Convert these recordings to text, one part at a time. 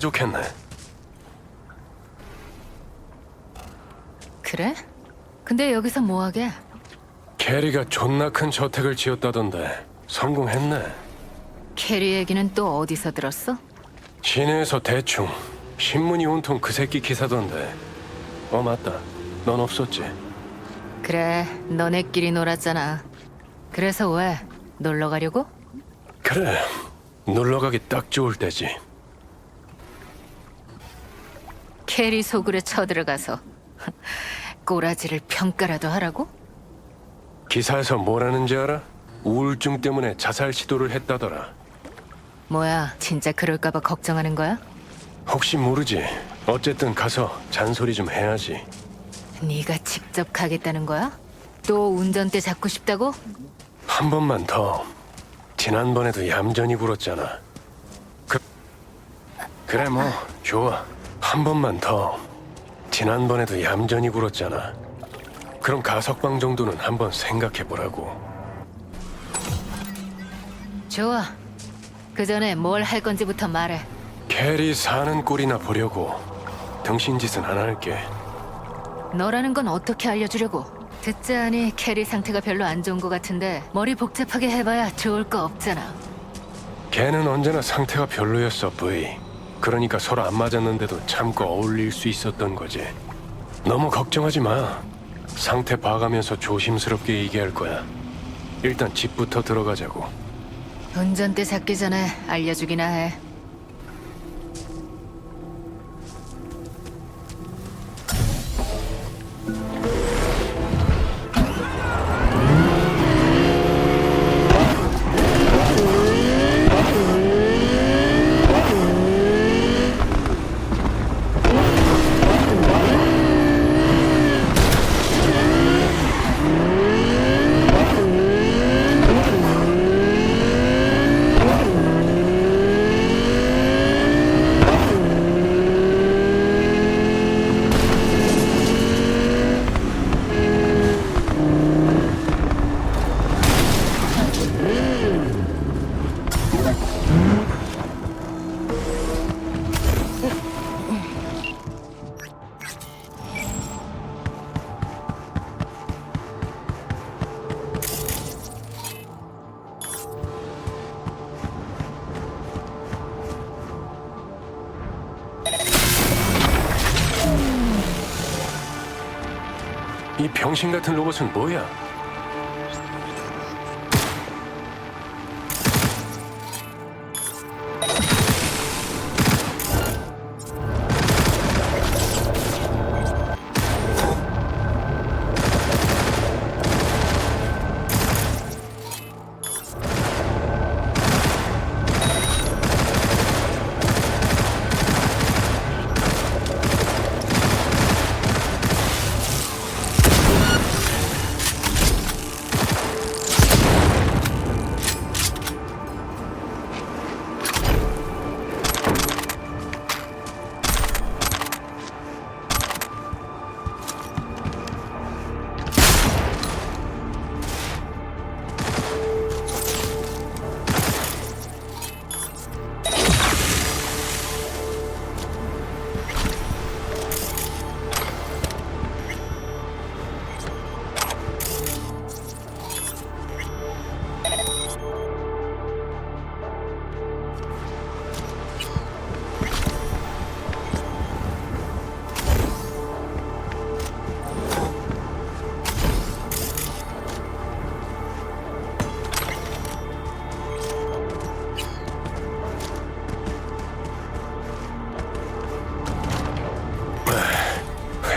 좋겠네. 그래? 근데 여기서 뭐하게? 캐리가 존나 큰 저택을 지었다던데 성공했네. 캐리 얘기는 또 어디서 들었어? 시내에서 대충 신문이 온통 그 새끼 기사던데. 어 맞다. 넌 없었지. 그래, 너네끼리 놀았잖아. 그래서 왜? 놀러 가려고? 그래. 놀러 가기 딱 좋을 때지. 캐리 속으로 쳐들어가서 꼬라지를 평가라도 하라고? 기사에서 뭐라는지 알아? 우울증 때문에 자살 시도를 했다더라. 뭐야, 진짜 그럴까봐 걱정하는 거야? 혹시 모르지. 어쨌든 가서 잔소리 좀 해야지. 네가 직접 가겠다는 거야? 또 운전대 잡고 싶다고? 한 번만 더. 지난번에도 얌전히 굴었잖아. 그, 그래 뭐 좋아. 한 번만 더. 지난번에도 얌전히 굴었잖아. 그럼 가석방 정도는 한번 생각해 보라고. 좋아. 그 전에 뭘 할 건지부터 말해. 캐리 사는 꼴이나 보려고. 등신 짓은 안 할게. 너라는 건 어떻게 알려주려고? 듣자 하니 캐리 상태가 별로 안 좋은 것 같은데 머리 복잡하게 해봐야 좋을 거 없잖아. 걔는 언제나 상태가 별로였어, 브이. 그러니까 서로 안 맞았는데도 참고 어울릴 수 있었던 거지. 너무 걱정하지 마. 상태 봐가면서 조심스럽게 얘기할 거야. 일단 집부터 들어가자고. 운전대 잡기 전에 알려주기나 해. 이 병신 같은 로봇은 뭐야?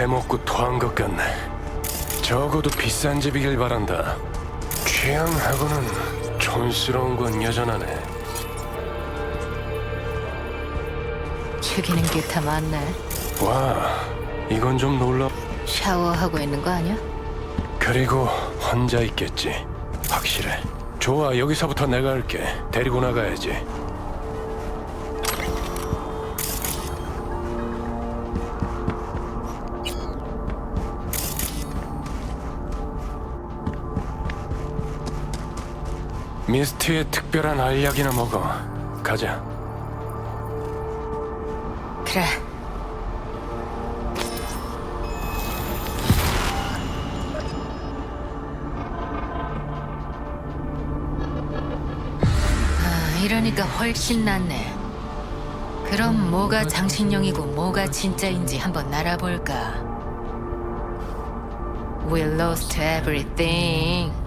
회 먹고 토한 것 같네. 적어도 비싼 집이길 바란다. 취향하고는 촌스러운 건 여전하네. 죽이는 게다 많네. 와, 이건 좀 놀라. 샤워하고 있는 거 아니야? 그리고 혼자 있겠지. 확실해. 좋아, 여기서부터 내가 할게. 데리고 나가야지. 미스트의 특별한 알약이나 먹어. 가자. 그래. 아, 이러니까 훨씬 낫네. 그럼 뭐가 장신용이고 뭐가 진짜인지 한번 알아볼까? We lost everything.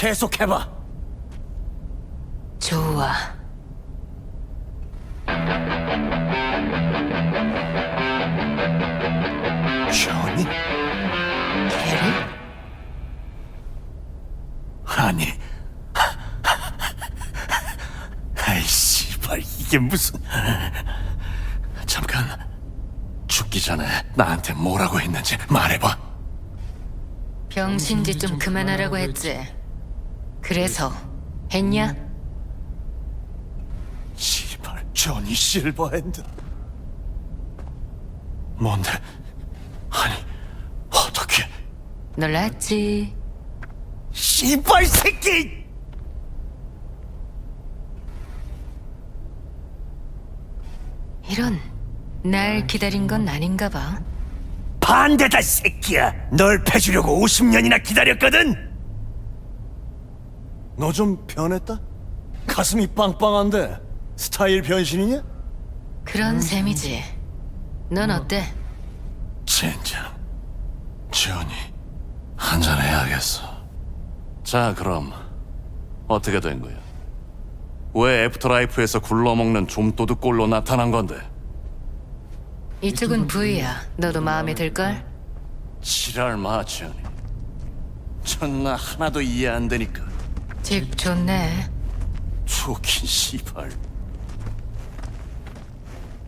계속해봐. 좋아. 조니? 캐리? 아니. 아이 씨발 이게 무슨? 잠깐. 죽기 전에 나한테 뭐라고 했는지 말해봐. 병신짓 좀 그만하라고 했지. 그래서 했냐? 씨발 조니 실버핸드. 뭔데? 아니 어떻게? 놀랐지. 씨발 새끼! 이런 날 기다린 건 아닌가 봐. 반대다 새끼야. 널 패주려고 50년이나 기다렸거든. 너 좀 변했다? 가슴이 빵빵한데 스타일 변신이냐? 그런 셈이지. 넌 어때? 젠장. 지원이 한잔 해야겠어. 자, 그럼 어떻게 된 거야? 왜 애프터라이프에서 굴러먹는 좀도둑 꼴로 나타난 건데? 이쪽은 V야. 너도 마음에 들걸? 지랄 마, 지연이. 전나 하나도 이해 안 되니까. 집 좋네. 좋긴 씨발.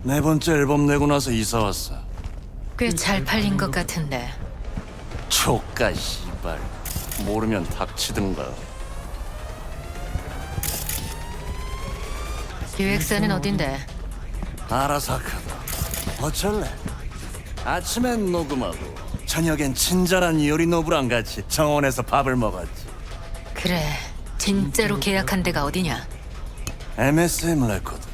네 번째 앨범 내고 나서 이사 왔어. 꽤 잘 팔린 것 같은데. 조까 씨발. 모르면 닥치든가. 기획사는 어딘데? 아라사카다. 어쩔래? 아침엔 녹음하고 저녁엔 친절한 요리 노부랑 같이 정원에서 밥을 먹었지. 그래. 진짜로 계약한 데가 어디냐? MSM 레코드.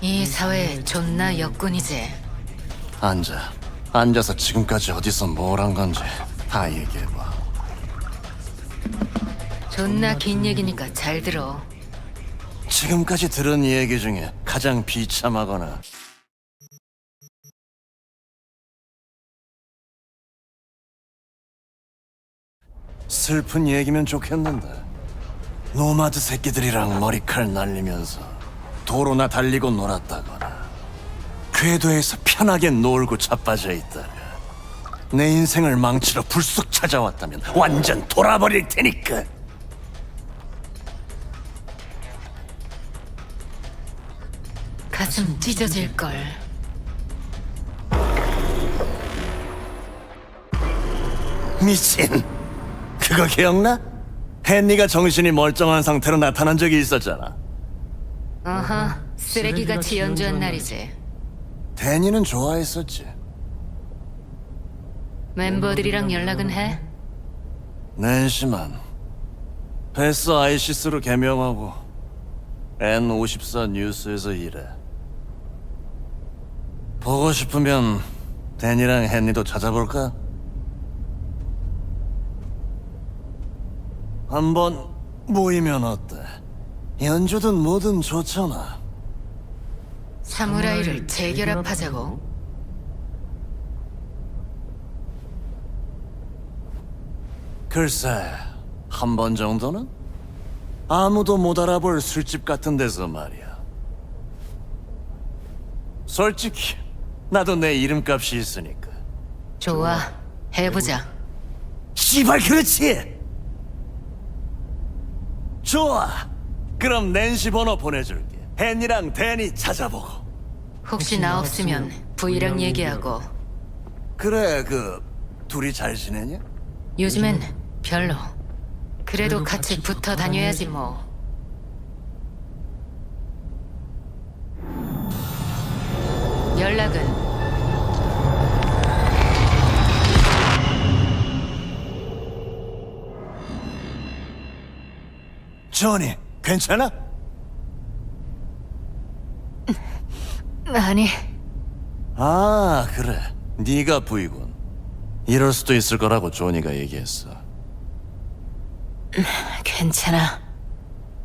이 사회 존나 역군이지. 앉아. 앉아서 지금까지 어디서 뭘 한 건지 다 얘기해봐. 존나 긴 얘기니까 잘 들어. 지금까지 들은 얘기 중에 가장 비참하거나 슬픈 얘기면 좋겠는데 노마드 새끼들이랑 머리칼 날리면서 도로나 달리고 놀았다거나 궤도에서 편하게 놀고 자빠져 있다가 내 인생을 망치러 불쑥 찾아왔다면 완전 돌아버릴 테니까 가슴 찢어질 걸. 미친. 그거 기억나? 헨리가 정신이 멀쩡한 상태로 나타난 적이 있었잖아. 어허, 쓰레기같이 연주한 날이지. 데니는 좋아했었지. 멤버들이랑 연락은 해? 낸시만. 베스 아이시스로 개명하고 N54 뉴스에서 일해. 보고 싶으면 데니랑 헨리도 찾아볼까? 한번 모이면 어때? 연주든 뭐든 좋잖아. 사무라이를 재결합하자고? 글쎄, 한 번 정도는? 아무도 못 알아볼 술집 같은 데서 말이야. 솔직히, 나도 내 이름값이 있으니까. 좋아, 해보자. 씨발, 그렇지! 좋아! 그럼 낸시 번호 보내줄게. 헨이랑 데니 찾아보고. 혹시 나 없으면 V랑 얘기하고. 그래, 그, 둘이 잘 지내냐? 요즘엔 별로. 그래도 같이 붙어 다녀야지 뭐. 연락은 저니 괜찮아? 아니, 아 그래. 네가 부이군. 이럴 수도 있을 거라고 조니가 얘기했어. 괜찮아.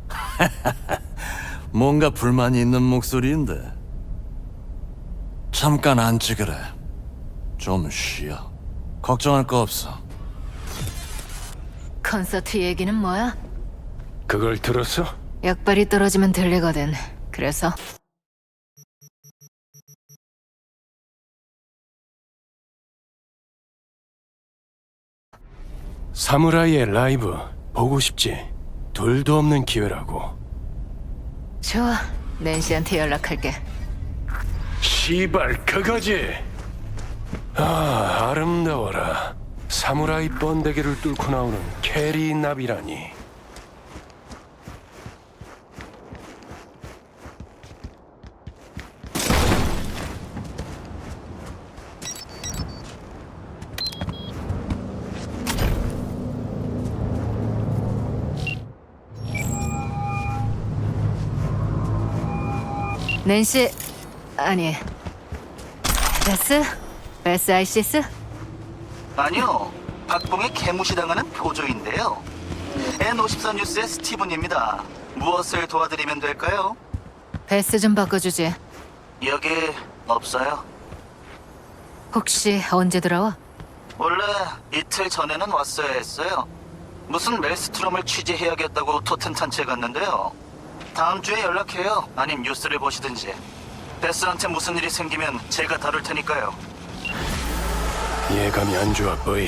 뭔가 불만이 있는 목소리인데. 잠깐 앉지 그래. 좀 쉬어. 걱정할 거 없어. 콘서트 얘기는 뭐야? 그걸 들었어? 약발이 떨어지면 들리거든. 그래서 사무라이의 라이브 보고 싶지? 둘도 없는 기회라고. 좋아. 낸시한테 연락할게. 시발 그거지. 아 아름다워라. 사무라이 번데기를 뚫고 나오는 캐리 나비라니. 낸시 아니 베스? 베스 아이시스? 아니요. 박봉에 개무시당하는 보조인데요. N54 뉴스의 스티븐입니다. 무엇을 도와드리면 될까요? 베스 좀 바꿔주지. 여기 없어요. 혹시 언제 들어와? 원래 이틀 전에는 왔어야 했어요. 무슨 멜스트롬을 취재해야겠다고 토텐탄치에 갔는데요. 다음 주에 연락해요. 아님 뉴스를 보시든지. 베스한테 무슨 일이 생기면 제가 다룰 테니까요. 예감이 안 좋아 보이.